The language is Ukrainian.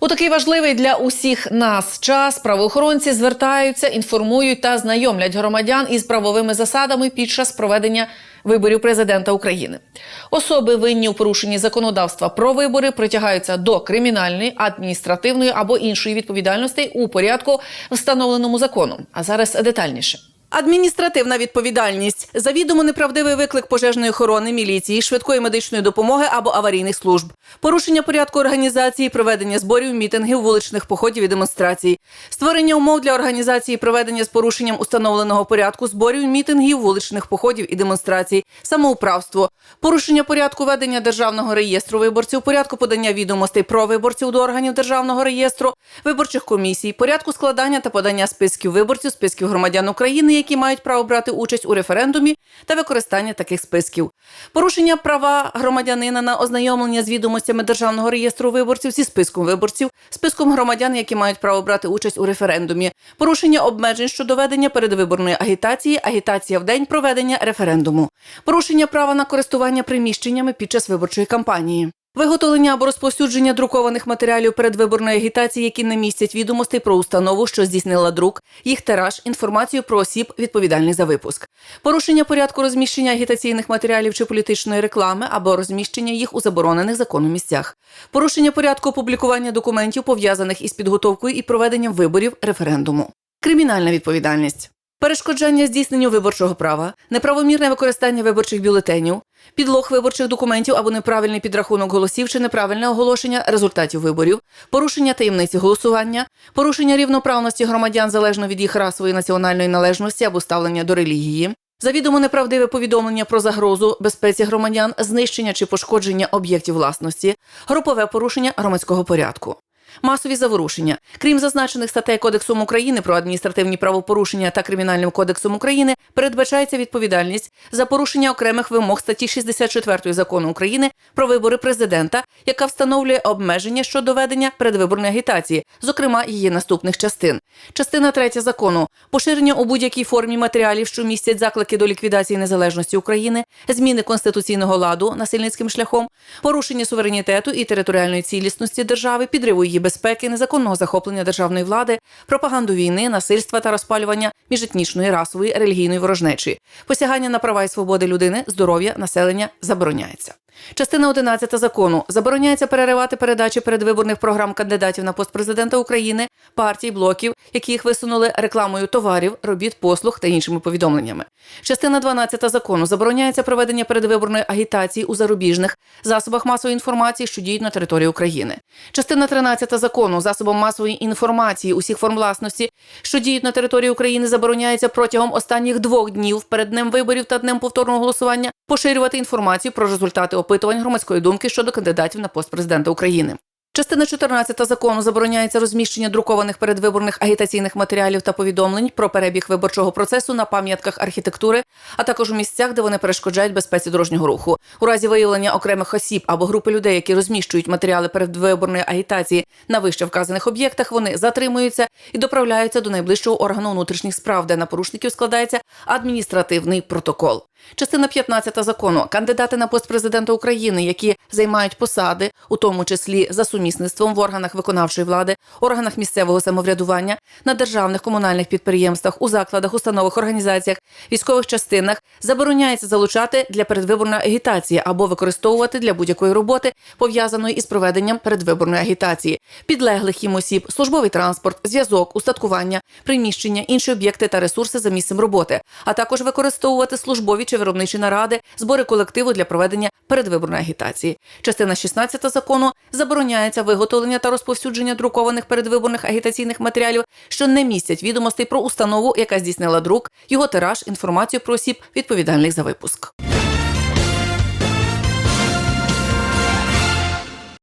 У такий важливий для усіх нас час правоохоронці звертаються, інформують та знайомлять громадян із правовими засадами під час проведення виборів президента України. Особи винні у порушенні законодавства про вибори притягаються до кримінальної, адміністративної або іншої відповідальності у порядку, встановленому законом. А зараз детальніше. Адміністративна відповідальність. Завідомо неправдивий виклик пожежної охорони, міліції, швидкої медичної допомоги або аварійних служб, порушення порядку організації, проведення зборів, мітингів, вуличних походів і демонстрацій, створення умов для організації проведення з порушенням установленого порядку зборів, мітингів, вуличних походів і демонстрацій, самоуправство, порушення порядку ведення державного реєстру виборців, порядку подання відомостей про виборців до органів державного реєстру, виборчих комісій, порядку складання та подання списків виборців, списків громадян України, які мають право брати участь у референдумі та використання таких списків, порушення права громадянина на ознайомлення з відомостями державного реєстру виборців зі списком виборців, списком громадян, які мають право брати участь у референдумі, порушення обмежень щодо ведення передвиборної агітації, агітація в день проведення референдуму, порушення права на користування приміщеннями під час виборчої кампанії. Виготовлення або розповсюдження друкованих матеріалів передвиборної агітації, які не містять відомостей про установу, що здійснила друк, їх тираж, інформацію про осіб, відповідальних за випуск, порушення порядку розміщення агітаційних матеріалів чи політичної реклами або розміщення їх у заборонених законом місцях, порушення порядку опублікування документів, пов'язаних із підготовкою і проведенням виборів референдуму, кримінальна відповідальність. Перешкоджання здійсненню виборчого права, неправомірне використання виборчих бюлетенів, підлог виборчих документів або неправильний підрахунок голосів чи неправильне оголошення результатів виборів, порушення таємниці голосування, порушення рівноправності громадян залежно від їх расової національної належності або ставлення до релігії. Завідомо неправдиве повідомлення про загрозу безпеці громадян, знищення чи пошкодження об'єктів власності, групове порушення громадського порядку. Масові заворушення, крім зазначених статей Кодексом України про адміністративні правопорушення та Кримінальним кодексом України, передбачається відповідальність за порушення окремих вимог статті 64 закону України про вибори президента, яка встановлює обмеження щодо ведення передвиборної агітації, зокрема її наступних частин. Частина 3 закону поширення у будь-якій формі матеріалів, що містять заклики до ліквідації незалежності України, зміни конституційного ладу насильницьким шляхом, порушення суверенітету і територіальної цілісності держави, підриву її безпеки, незаконного захоплення державної влади, пропаганду війни, насильства та розпалювання міжетнічної, расової, релігійної ворожнечі, посягання на права і свободи людини, здоров'я, населення забороняється. Частина 11 закону забороняється переривати передачі передвиборних програм кандидатів на пост президента України, партій, блоків, які їх висунули рекламою товарів, робіт, послуг та іншими повідомленнями. Частина 12 закону забороняється проведення передвиборної агітації у зарубіжних засобах масової інформації, що діють на території України. Частина 13 закону засобам масової інформації усіх форм власності, що діють на території України, забороняється протягом останніх двох днів перед днем виборів та днем повторного голосування поширювати інформацію про результати опитувань громадської думки щодо кандидатів на пост президента України. Частина 14 закону забороняється розміщення друкованих передвиборних агітаційних матеріалів та повідомлень про перебіг виборчого процесу на пам'ятках архітектури, а також у місцях, де вони перешкоджають безпеці дорожнього руху. У разі виявлення окремих осіб або групи людей, які розміщують матеріали передвиборної агітації на вище вказаних об'єктах, вони затримуються і доправляються до найближчого органу внутрішніх справ, де на порушників складається адміністративний протокол. Частина 15 закону. Кандидати на пост президента України, які займають посади, у тому числі за сумісництвом в органах виконавчої влади, органах місцевого самоврядування, на державних комунальних підприємствах, у закладах, установах, організаціях, військових частинах забороняється залучати для передвиборної агітації або використовувати для будь-якої роботи, пов'язаної із проведенням передвиборної агітації, підлеглих їм осіб, службовий транспорт, зв'язок, устаткування, приміщення, інші об'єкти та ресурси за місцем роботи, а також використовувати службові чи виробничі наради, збори колективу для проведення передвиборної агітації. Частина 16 закону забороняється виготовлення та розповсюдження друкованих передвиборних агітаційних матеріалів, що не містять відомостей про установу, яка здійснила друк, його тираж, інформацію про осіб, відповідальних за випуск.